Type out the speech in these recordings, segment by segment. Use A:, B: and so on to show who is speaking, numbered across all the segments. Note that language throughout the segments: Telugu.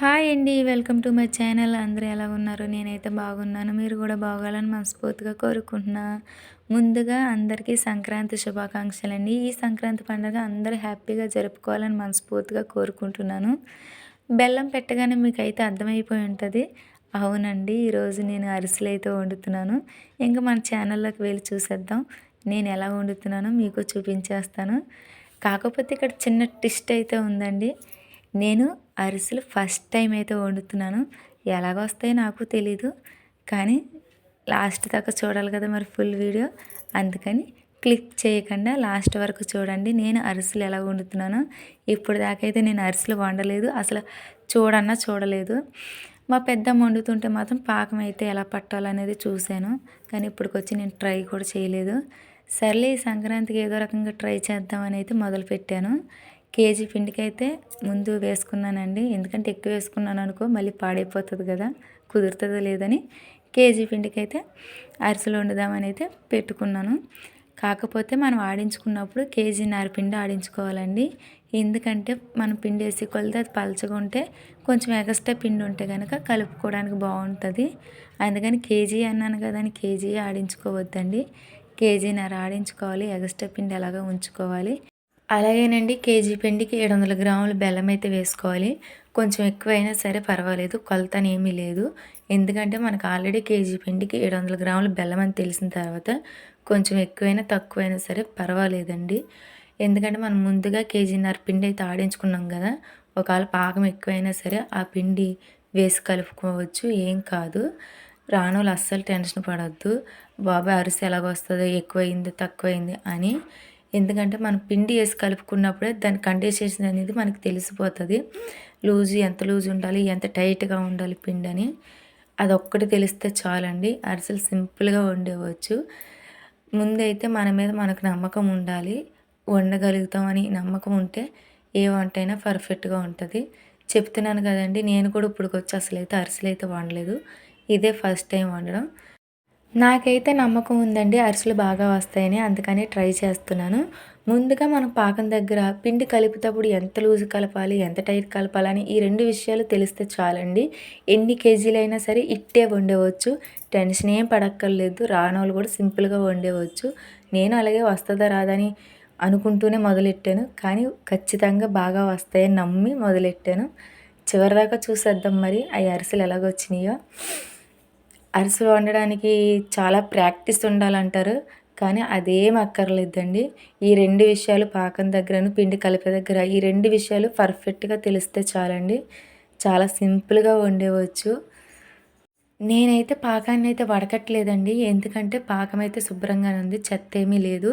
A: హాయ్ అండి వెల్కమ్ టు మై ఛానల్. అందరూ ఎలా ఉన్నారు? నేనైతే బాగున్నాను. మీరు కూడా బాగాలని మనస్ఫూర్తిగా కోరుకుంటున్నా. ముందుగా అందరికీ సంక్రాంతి శుభాకాంక్షలు అండి ఈ సంక్రాంతి పండుగ అందరూ హ్యాపీగా జరుపుకోవాలని మనస్ఫూర్తిగా కోరుకుంటున్నాను. బెల్లం పెట్టగానే మీకు అయితే అర్థమైపోయి ఉంటుంది. అవునండి ఈరోజు నేను అరిసెలు అయితే వండుతున్నాను. ఇంకా మన ఛానల్లోకి వెళ్ళి చూసేద్దాం. నేను ఎలా వండుతున్నానో మీకు చూపించేస్తాను. కాకపోతే ఇక్కడ చిన్న ట్విస్ట్ అయితే ఉందండి. నేను అరిసెలు ఫస్ట్ టైం అయితే వండుతున్నాను. ఎలాగొస్తాయో నాకు తెలీదు. కానీ లాస్ట్ దాకా చూడాలి కదా మరి ఫుల్ వీడియో. అందుకని క్లిక్ చేయకుండా లాస్ట్ వరకు చూడండి. నేను అరిసెలు ఎలా వండుతున్నానో. ఇప్పుడు దాకైతే నేను అరిసెలు వండలేదు. అసలు చూడన్నా చూడలేదు. మా పెద్ద వండుతుంటే మాత్రం పాకం అయితే ఎలా పట్టాలనేది చూశాను. కానీ ఇప్పటికొచ్చి నేను ట్రై కూడా చేయలేదు. సర్లే ఈ సంక్రాంతికి ఏదో రకంగా ట్రై చేద్దామని అయితే మొదలుపెట్టాను. కేజీ పిండికి అయితే ముందు వేసుకున్నానండి. ఎందుకంటే ఎక్కువ వేసుకున్నాను అనుకో మళ్ళీ పాడైపోతుంది కదా కుదురుతుందో లేదని కేజీ పిండికి అయితే అరిసెలు వండుదామని అయితే పెట్టుకున్నాను. కాకపోతే మనం ఆడించుకున్నప్పుడు కేజీన్నర పిండి ఆడించుకోవాలండి. ఎందుకంటే మనం పిండి వేసి కొలితే అది పలచగా ఉంటే కొంచెం ఎగస్ట్రా పిండి ఉంటే కనుక కలుపుకోవడానికి బాగుంటుంది. అందుకని కేజీ అన్నాను కదా అని కేజీ ఆడించుకోవద్దండి. కేజీన్నర ఆడించుకోవాలి ఎగస్ట్రా పిండి ఎలాగో ఉంచుకోవాలి. అలాగేనండి కేజీ పిండికి ఏడు వందల గ్రాముల బెల్లం అయితే వేసుకోవాలి. కొంచెం ఎక్కువైనా సరే పర్వాలేదు కొలత కొలతనేమీ లేదు. ఎందుకంటే మనకు ఆల్రెడీ కేజీ పిండికి ఏడు వందల గ్రాముల బెల్లం అని తెలిసిన తర్వాత కొంచెం ఎక్కువైనా తక్కువైనా సరే పర్వాలేదండి. ఎందుకంటే మనం ముందుగా కేజీన్నర పిండి అయితే ఆడించుకున్నాం కదా ఒకవేళ పాకం ఎక్కువైనా సరే ఆ పిండి వేసి కలుపుకోవచ్చు ఏం కాదు. రానోళ్ళు అస్సలు టెన్షన్ పడద్దు. బాబాయ్ అరిసి ఎలాగొస్తుందో ఎక్కువైంది తక్కువైంది అని ఎందుకంటే మనం పిండి వేసి కలుపుకున్నప్పుడే దాని కండిషన్ అనేది మనకి తెలిసిపోతుంది. లూజు ఎంత లూజ్ ఉండాలి ఎంత టైట్గా ఉండాలి పిండి అని అది ఒక్కటి తెలిస్తే చాలండి. అరిసెలు సింపుల్గా వండేవచ్చు. ముందైతే మన మీద మనకు నమ్మకం ఉండాలి. వండగలుగుతామని నమ్మకం ఉంటే ఏ వంట అయినా పర్ఫెక్ట్గా ఉంటుంది. చెప్తున్నాను కదండి నేను కూడా ఇప్పుడుకొచ్చి అసలు అయితే అరిసెలు అయితే వండలేదు. ఇదే ఫస్ట్ టైం వండడం. నాకైతే నమ్మకం ఉందండి అరిసెలు బాగా వస్తాయని. అందుకని ట్రై చేస్తున్నాను. ముందుగా మనం పాకం దగ్గర పిండి కలిపేటప్పుడు ఎంత లూజ్ కలపాలి ఎంత టైట్ కలపాలని ఈ రెండు విషయాలు తెలిస్తే చాలండి. ఎన్ని కేజీలైనా సరే ఇట్టే వండేవచ్చు. టెన్షన్ ఏం పడక్కర్లేదు రానోళ్ళు కూడా సింపుల్గా వండేవచ్చు. నేను అలాగే వస్తుందా రాదని అనుకుంటూనే మొదలెట్టాను. కానీ ఖచ్చితంగా బాగా వస్తాయని నమ్మి మొదలెట్టాను. చివరిదాకా చూసేద్దాం మరి ఆ అరిసెలు ఎలాగొచ్చినాయో. అరిసెలు వండడానికి చాలా ప్రాక్టీస్ ఉండాలంటారు కానీ అదేం అక్కర్లేదండి. ఈ రెండు విషయాలు పాకం దగ్గరను పిండి కలిపే దగ్గర ఈ రెండు విషయాలు పర్ఫెక్ట్గా తెలిస్తే చాలండి. చాలా సింపుల్గా వండేవచ్చు. నేనైతే పాకాన్ని అయితే వడకట్లేదండి ఎందుకంటే పాకం అయితే శుభ్రంగానే ఉంది చెత్త ఏమీ లేదు.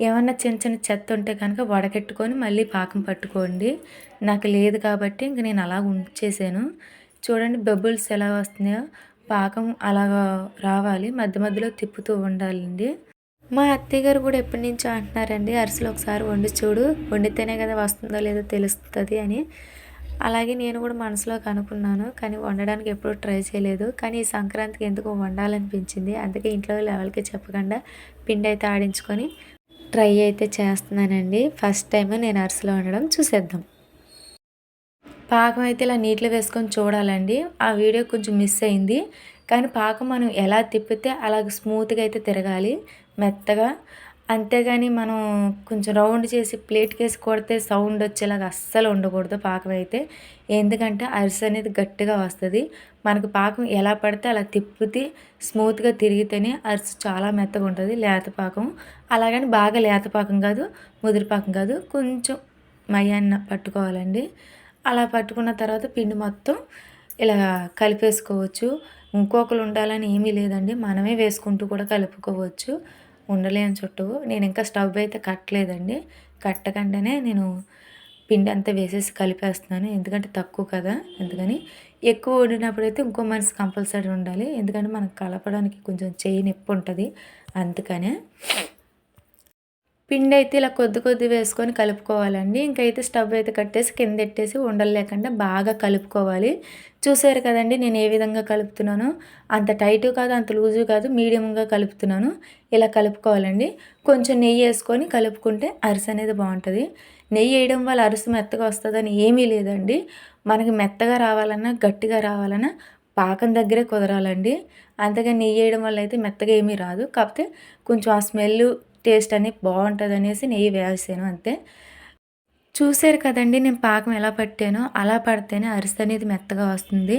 A: ఏమన్నా చిన్న చిన్న చెత్త ఉంటే కనుక వడకెట్టుకొని మళ్ళీ పాకం పట్టుకోండి. నాకు లేదు కాబట్టి ఇంక నేను అలా ఉంచేసాను. చూడండి బబుల్స్ ఎలా వస్తున్నాయో. పాకం అలా రావాలి మధ్య మధ్యలో తిప్పుతూ ఉండాలండి. మా అత్తయ్య గారు కూడా ఎప్పటి నుంచో అంటున్నారండి అరిసెలు ఒకసారి వండి చూడు వండితేనే కదా వస్తుందో లేదో తెలుస్తుంది అని. అలాగే నేను కూడా మనసులోకి అనుకున్నాను కానీ వండడానికి ఎప్పుడూ ట్రై చేయలేదు. కానీ ఈ సంక్రాంతికి ఎందుకు వండాలనిపించింది అందుకే ఇంట్లో లెవెల్కి చెప్పకుండా పిండి అయితే ఆడించుకొని ట్రై అయితే చేస్తున్నానండి. ఫస్ట్ టైం నేను అరిసెలు వండడం చూసేద్దాం. పాకం అయితే ఇలా నీటిలో వేసుకొని చూడాలండి. ఆ వీడియో కొంచెం మిస్ అయింది. కానీ పాకం మనం ఎలా తిప్పితే అలాగ స్మూత్గా అయితే తిరగాలి మెత్తగా. అంతేగాని మనం కొంచెం రౌండ్ చేసి ప్లేట్కి వేసి కొడితే సౌండ్ వచ్చేలాగా అస్సలు ఉండకూడదు పాకం అయితే. ఎందుకంటే అరిసె అనేది గట్టిగా వస్తుంది. మనకు పాకం ఎలా పడితే అలా తిప్పితే స్మూత్గా తిరిగితేనే అరిసె చాలా మెత్తగా ఉంటుంది లేత పాకం. అలాగని బాగా లేత పాకం కాదు ముదిరి పాకం కాదు కొంచెం మయాన్న పట్టుకోవాలండి. అలా పట్టుకున్న తర్వాత పిండి మొత్తం ఇలా కలిపేసుకోవచ్చు. ఇంకొకరు ఉండాలని ఏమీ లేదండి. మనమే వేసుకుంటూ కూడా కలుపుకోవచ్చు. ఉండలేని చుట్టూ. నేను ఇంకా స్టవ్ అయితే కట్టలేదండి. కట్టకుండానే నేను పిండి అంతా వేసేసి కలిపేస్తున్నాను. ఎందుకంటే తక్కువ కదా. ఎందుకని ఎక్కువ వండినప్పుడు అయితే ఇంకో మనిషి కంపల్సరీ ఉండాలి. ఎందుకంటే మనకు కలపడానికి కొంచెం చేయి నొప్పి ఉంటుంది. అందుకనే పిండి అయితే ఇలా కొద్ది కొద్ది వేసుకొని కలుపుకోవాలండి. ఇంకైతే స్టవ్ అయితే కట్టేసి కింద పెట్టేసి ఉండలు లేకుండా బాగా కలుపుకోవాలి. చూసారు కదండి నేను ఏ విధంగా కలుపుతున్నాను? అంత టైట్ కాదు అంత లూజు కాదు మీడియంగా కలుపుతున్నాను. ఇలా కలుపుకోవాలండి. కొంచెం నెయ్యి వేసుకొని కలుపుకుంటే అరిసె అనేది బాగుంటుంది. నెయ్యి వేయడం వల్ల అరిసె మెత్తగా వస్తుందని ఏమీ లేదండి. మనకి మెత్తగా రావాలన్నా గట్టిగా రావాలన్నా పాకం దగ్గరే కుదరాలండి. అంతగా నెయ్యి వేయడం వల్ల అయితే మెత్తగా ఏమీ రాదు. కాకపోతే కొంచెం ఆ స్మెల్ టేస్ట్ అనేది బాగుంటుంది అనేసి నెయ్యి వేసాను అంతే. చూసారు కదండి నేను పాకం ఎలా పట్టానో అలా పడితేనే అరిసె అనేది మెత్తగా వస్తుంది.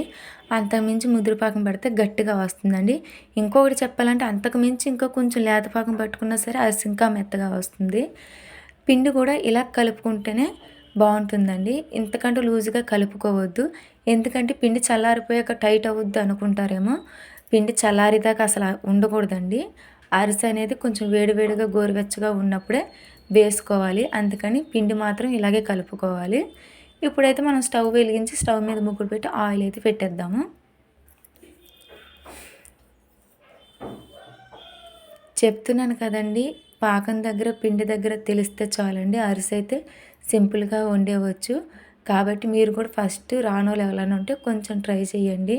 A: అంతకుమించి ముదురు పాకం పడితే గట్టిగా వస్తుందండి. ఇంకొకటి చెప్పాలంటే అంతకుమించి ఇంకా కొంచెం లేత పాకం పట్టుకున్నా సరే అరిసె ఇంకా మెత్తగా వస్తుంది. పిండి కూడా ఇలా కలుపుకుంటేనే బాగుంటుందండి. ఇంతకంటే లూజుగా కలుపుకోవద్దు. ఎందుకంటే పిండి చల్లారిపోయాక టైట్ అవ్వద్దు అనుకుంటారేమో. పిండి చల్లారిదాకా అసలు ఉండకూడదండి. అరిసె అనేది కొంచెం వేడివేడిగా గోరువెచ్చగా ఉన్నప్పుడే వేసుకోవాలి. అందుకని పిండి మాత్రం ఇలాగే కలుపుకోవాలి. ఇప్పుడైతే మనం స్టవ్ వెలిగించి స్టవ్ మీద ముగ్గురు పెట్టి ఆయిల్ అయితే పెట్టేద్దాము. చెప్తున్నాను కదండి పాకం దగ్గర పిండి దగ్గర తెలిస్తే చాలండి అరిసె అయితే సింపుల్గా వండేవచ్చు. కాబట్టి మీరు కూడా ఫస్ట్ రానోళ్ళు ఎవరైనా ఉంటే కొంచెం ట్రై చేయండి.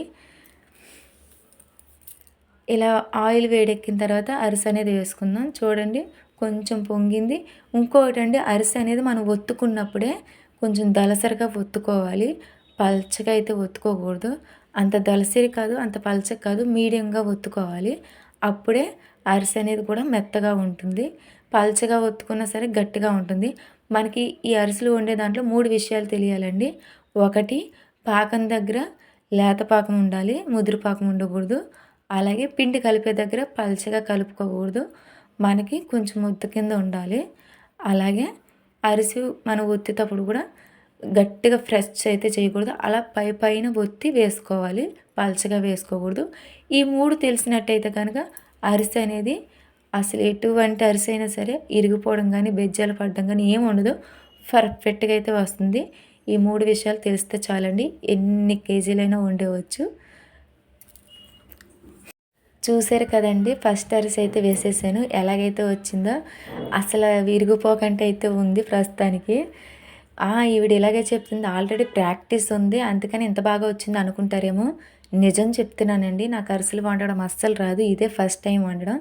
A: ఇలా ఆయిల్ వేడెక్కిన తర్వాత అరిసె అనేది వేసుకుందాం. చూడండి కొంచెం పొంగింది. ఇంకొకటి అండి అరిసె అనేది మనం ఒత్తుకున్నప్పుడే కొంచెం దలసరిగా ఒత్తుకోవాలి. పల్చగా అయితే ఒత్తుకోకూడదు. అంత దలసరి కాదు అంత పల్చగా కాదు మీడియంగా ఒత్తుకోవాలి. అప్పుడే అరిసె అనేది కూడా మెత్తగా ఉంటుంది. పల్చగా ఒత్తుకున్నా సరే గట్టిగా ఉంటుంది. మనకి ఈ అరిసెలు వండే దాంట్లో మూడు విషయాలు తెలియాలండి. ఒకటి పాకం దగ్గర లేత పాకం ఉండాలి ముదురు పాకం ఉండకూడదు. అలాగే పిండి కలిపే దగ్గర పల్చగా కలుపుకోకూడదు. మనకి కొంచెం ఉత్త కింద ఉండాలి. అలాగే అరిసి మనం ఒత్తేటప్పుడు కూడా గట్టిగా ఫ్రెష్ అయితే చేయకూడదు. అలా పై పైన ఒత్తి వేసుకోవాలి. పల్చగా వేసుకోకూడదు. ఈ మూడు తెలిసినట్టయితే కనుక అరిసె అనేది అసలు ఎటువంటి అరిసె అయినా సరే ఇరిగిపోవడం కానీ బెజ్జాలు పడడం కానీ ఏమి ఉండదు. పర్ఫెక్ట్గా అయితే వస్తుంది. ఈ మూడు విషయాలు తెలిస్తే చాలండి. ఎన్ని కేజీలైనా ఉండేవచ్చు చూసారు కదండి. ఫస్ట్ అరిసి అయితే వేసేసాను. ఎలాగైతే వచ్చిందో అసలు విరిగిపోకంటే అయితే ఉంది ప్రస్తుతానికి. ఈవిడ ఇలాగే చెప్తుంది. ఆల్రెడీ ప్రాక్టీస్ ఉంది. అందుకని ఇంత బాగా వచ్చింది అనుకుంటారేమో. నిజం చెప్తున్నానండి. నాకు అరిసెలు వండడం అస్సలు రాదు. ఇదే ఫస్ట్ టైం వండడం.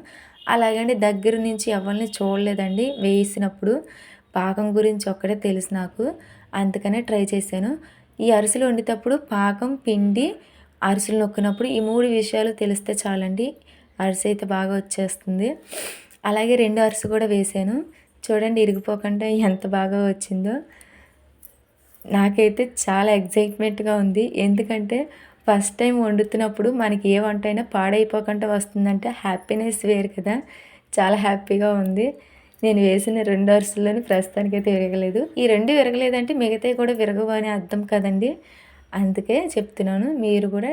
A: అలాగండి దగ్గర నుంచి ఎవరిని చూడలేదండి. వేసినప్పుడు పాకం గురించి ఒక్కడే తెలుసు నాకు. అందుకనే ట్రై చేశాను. ఈ అరిసెలు వండేటప్పుడు పాకం పిండి అరిసెలు నొక్కినప్పుడు ఈ మూడు విషయాలు తెలిస్తే చాలండి. అరిసె అయితే బాగా వచ్చేస్తుంది. అలాగే రెండు అరిసె కూడా వేసాను. చూడండి ఇరిగిపోకుండా ఎంత బాగా వచ్చిందో. నాకైతే చాలా ఎగ్జైట్మెంట్గా ఉంది. ఎందుకంటే ఫస్ట్ టైం వండుతున్నప్పుడు మనకి ఏ వంట అయినా పాడైపోకుండా వస్తుందంటే హ్యాపీనెస్ వేరు కదా. చాలా హ్యాపీగా ఉంది. నేను వేసిన రెండు అరుసులని ప్రస్తుతానికి అయితే విరగలేదు. ఈ రెండు విరగలేదంటే మిగతాయి కూడా విరగవు అని అర్థం కదండి. అందుకే చెప్తున్నాను మీరు కూడా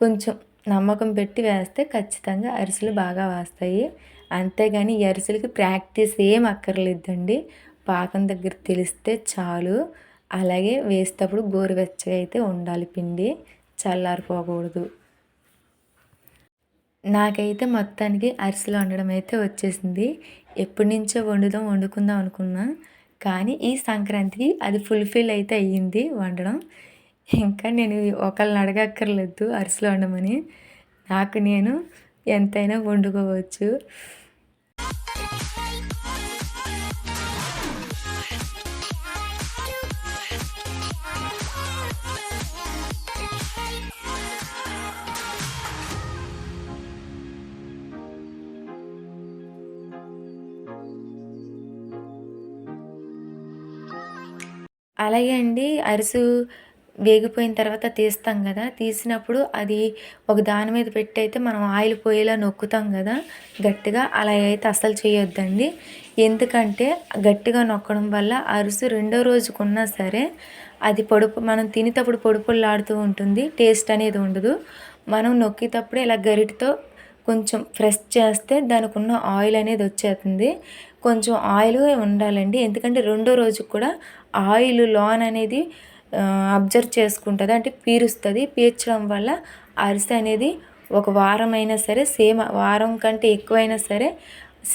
A: కొంచెం నమ్మకం పెట్టి వేస్తే ఖచ్చితంగా అరిసెలు బాగా వస్తాయి. అంతేగాని ఈ అరిసెలకి ప్రాక్టీస్ ఏం అక్కర్లేదండి. పాకం దగ్గర తెలిస్తే చాలు. అలాగే వేసేటప్పుడు గోరువెచ్చగా అయితే ఉండాలి పిండి చల్లారిపోకూడదు. నాకైతే మొత్తానికి అరిసెలు వండడం అయితే వచ్చేసింది. ఎప్పటి నుంచో వండుదాం వండుకుందాం అనుకున్నా. కానీ ఈ సంక్రాంతికి అది ఫుల్ఫిల్ అయితే అయ్యింది వండడం. ఇంకా నేను ఒకళ్ళని అడగక్కర్లేదు అరిసెలు వండమని. నాకు నేను ఎంతైనా వండుకోవచ్చు. అలాగే అండి అరిసు వేగిపోయిన తర్వాత తీస్తాం కదా. తీసినప్పుడు అది ఒక దాని మీద పెట్టి అయితే మనం ఆయిల్ పోయేలా నొక్కుతాం కదా. గట్టిగా అలా అయితే అస్సలు చేయొద్దండి. ఎందుకంటే గట్టిగా నొక్కడం వల్ల అరుసు రెండో రోజుకున్నా సరే అది పొడుపు మనం తినేటప్పుడు పొడుపులాడుతూ ఉంటుంది. టేస్ట్ అనేది ఉండదు. మనం నొక్కేటప్పుడు ఇలా గరిటితో కొంచెం ఫ్రెష్ చేస్తే దానికి ఉన్న ఆయిల్ అనేది వచ్చేస్తుంది. కొంచెం ఆయిల్ ఉండాలండి. ఎందుకంటే రెండో రోజు కూడా ఆయిల్ లోన్ అనేది అబ్జర్వ్ చేసుకుంటుంది. అంటే పీరుస్తుంది. పీర్చడం వల్ల అరిసె అనేది ఒక వారం అయినా సరే సేమ్ వారం కంటే ఎక్కువైనా సరే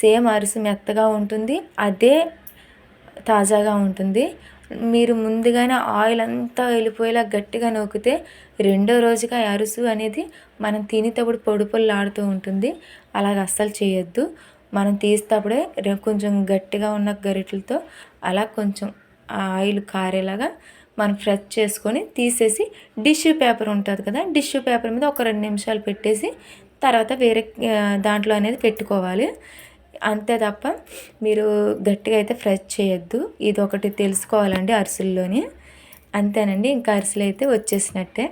A: సేమ్ అరిసె మెత్తగా ఉంటుంది. అదే తాజాగా ఉంటుంది. మీరు ముందుగానే ఆయిల్ అంతా వెళ్ళిపోయేలా గట్టిగా నొక్కితే రెండో రోజుగా అరుసు అనేది మనం తినేటప్పుడు పొడి పొల్లాడుతూ ఉంటుంది. అలాగ అస్సలు చేయొద్దు. మనం తీసేటప్పుడే కొంచెం గట్టిగా ఉన్న గరిటెలతో అలా కొంచెం ఆయిల్ కారేలాగా మనం ఫ్రెష్ చేసుకొని తీసేసి టిష్యూ పేపర్ ఉంటుంది కదా టిష్యూ పేపర్ మీద ఒక రెండు నిమిషాలు పెట్టేసి తర్వాత వేరే దాంట్లో అనేది పెట్టుకోవాలి. అంతే తప్ప మీరు గట్టిగా అయితే ఫ్రెష్ చేయొద్దు. ఇది ఒకటి తెలుసుకోవాలండి అరిసెల్లోని. అంతేనండి ఇంకా అరిసెలు అయితే వచ్చేసినట్టే.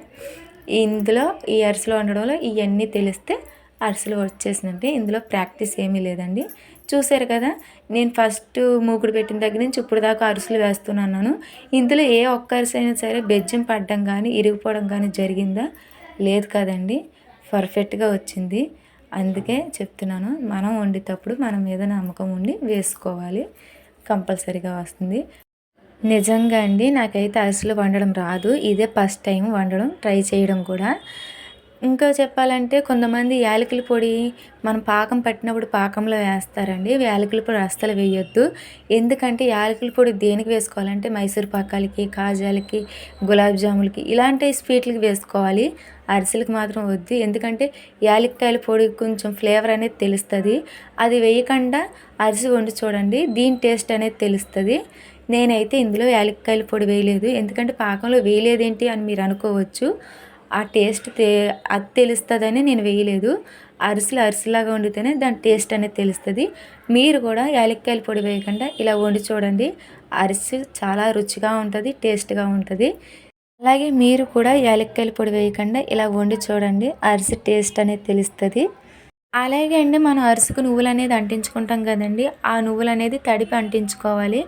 A: ఇందులో ఈ అరిసెలు వండడంలో ఇవన్నీ తెలిస్తే అరిసెలు వచ్చేసినట్టే ఇందులో ప్రాక్టీస్ ఏమీ లేదండి. చూసారు కదా నేను ఫస్ట్ మూకుడు పెట్టిన దగ్గర నుంచి ఇప్పుడు దాకా అరిసెలు వేస్తున్నాను. ఇందులో ఏ ఒక్క అరిసె అయినా సరే బెజ్జం పడడం కానీ ఇరిగిపోవడం కానీ జరిగిందా? లేదు కదండి. పర్ఫెక్ట్గా వచ్చింది. అందుకే చెప్తున్నాను మనం వండేటప్పుడు మన మీద నమ్మకం ఉండి వేసుకోవాలి. కంపల్సరీగా వస్తుంది. నిజంగా అండి నాకైతే అరిసెలు వండడం రాదు. ఇదే ఫస్ట్ టైం వండడం ట్రై చేయడం కూడా. ఇంకా చెప్పాలంటే కొంతమంది యాలకుల పొడి మనం పాకం పట్టినప్పుడు పాకంలో వేస్తారండి. యాలకుల పొడి అస్సలు వేయొద్దు. ఎందుకంటే యాలకుల పొడి దేనికి వేసుకోవాలంటే మైసూర్ పాకాలకి కాజాలకి గులాబ్ జాములకి ఇలాంటి స్వీట్లకి వేసుకోవాలి. అరిసెలకు మాత్రం వద్దు. ఎందుకంటే యాలక్కాయల పొడి కొంచెం ఫ్లేవర్ అనేది తెలుస్తుంది. అది వేయకుండా అరిసి వండి చూడండి. దీని టేస్ట్ అనేది తెలుస్తుంది. నేనైతే ఇందులో యాలక్కాయల పొడి వేయలేదు. ఎందుకంటే పాకంలో వేయలేదేంటి అని మీరు అనుకోవచ్చు. ఆ టేస్ట్ తే అది తెలుస్తుందని నేను వేయలేదు. అరిసెలు అరిసెలాగా వండితేనే దాని టేస్ట్ అనేది తెలుస్తుంది. మీరు కూడా యాలక్కాయల పొడి వేయకుండా ఇలా వండి చూడండి. అరిసె చాలా రుచిగా ఉంటుంది టేస్ట్గా ఉంటుంది. అలాగే మీరు కూడా యాలక్కాయల పొడి వేయకుండా ఇలా వండి చూడండి. అరిసె టేస్ట్ అనేది తెలుస్తుంది. అలాగే అండి మనం అరుసుకు నువ్వులు అనేది అంటించుకుంటాం కదండి. ఆ నువ్వులు అనేది తడిపి అంటించుకోవాలి.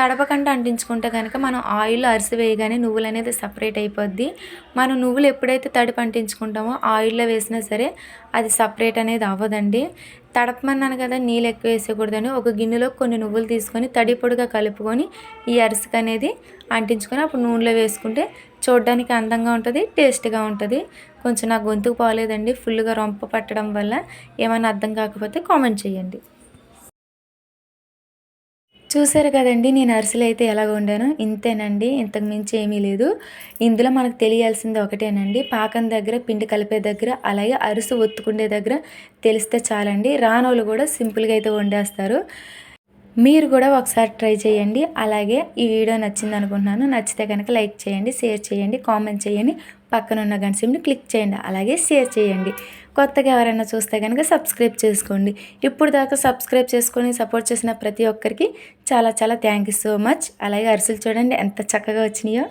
A: తడపకుండా అంటించుకుంటే కనుక మనం ఆయిల్ అరిసి వేయగానే నువ్వులు అనేది సపరేట్ అయిపోద్ది. మనం నువ్వులు ఎప్పుడైతే తడిపి అంటించుకుంటామో ఆయిల్లో వేసినా సరే అది సపరేట్ అనేది అవ్వదండి. తడపమన్నాను కదా నీళ్ళు ఎక్కువ వేసేయకూడదని ఒక గిన్నెలో కొన్ని నువ్వులు తీసుకొని తడి పొడిగా కలుపుకొని ఈ అరిసెకు అనేది అంటించుకొని అప్పుడు నూనెలో వేసుకుంటే చూడడానికి అందంగా ఉంటుంది టేస్ట్గా ఉంటుంది. కొంచెం నా గొంతుకు పోలేదండి ఫుల్గా రొంప పట్టడం వల్ల ఏమైనా అర్థం కాకపోతే కామెంట్ చేయండి. చూసారు కదండి నేను అరిసెలు అయితే ఎలా వండాను? ఇంతేనండి ఇంతకు మించి ఏమీ లేదు. ఇందులో మనకు తెలియాల్సింది ఒకటేనండి పాకం దగ్గర పిండి కలిపే దగ్గర అలాగే అరుసు ఒత్తుకుండే దగ్గర తెలిస్తే చాలండి. రానోళ్ళు కూడా సింపుల్గా అయితే వండేస్తారు. మీరు కూడా ఒకసారి ట్రై చేయండి. అలాగే ఈ వీడియో నచ్చింది అనుకుంటున్నాను నచ్చితే కనుక లైక్ చేయండి షేర్ చేయండి కామెంట్ చేయండి. పక్కన ఉన్న గంట సిమ్ని క్లిక్ చేయండి. అలాగే షేర్ చేయండి. కొత్తగా ఎవరైనా చూస్తే కనుక సబ్స్క్రైబ్ చేసుకోండి. ఇప్పుడు దాకా సబ్స్క్రైబ్ చేసుకొని సపోర్ట్ చేసిన ప్రతి ఒక్కరికి చాలా చాలా థ్యాంక్ యూ సో మచ్. అలాగే అరిసెలు చూడండి ఎంత చక్కగా వచ్చినాయో.